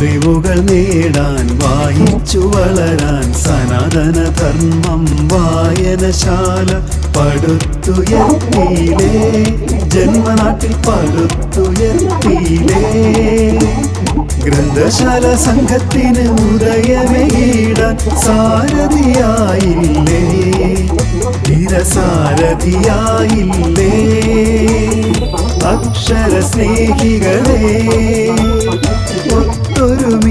അറിവുകൾ നേടാൻ വായിച്ചു വളരാൻ സനാതന ധർമ്മം വായനശാല പടുത്തുയർത്തിയിലേ ജന്മനാട്ടിൽ പടുത്തുയർത്തിയിലേ ഗ്രന്ഥശാല സംഘത്തിന് ഉദയമേടാൻ സാരഥിയായില്ലേ? ധീരസാരഥിയായില്ലേ? അക്ഷര സ്നേഹികളെ ഒത്തൊരുമിച്ചിടാ.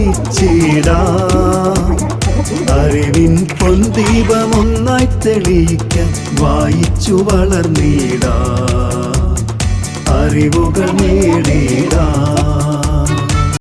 അറിവിൻ പൊന്തീപമൊന്നായി തെളിയിക്കാൻ വായിച്ചു വളർന്നിടാ. അറിവുകൾ നേടിടാം.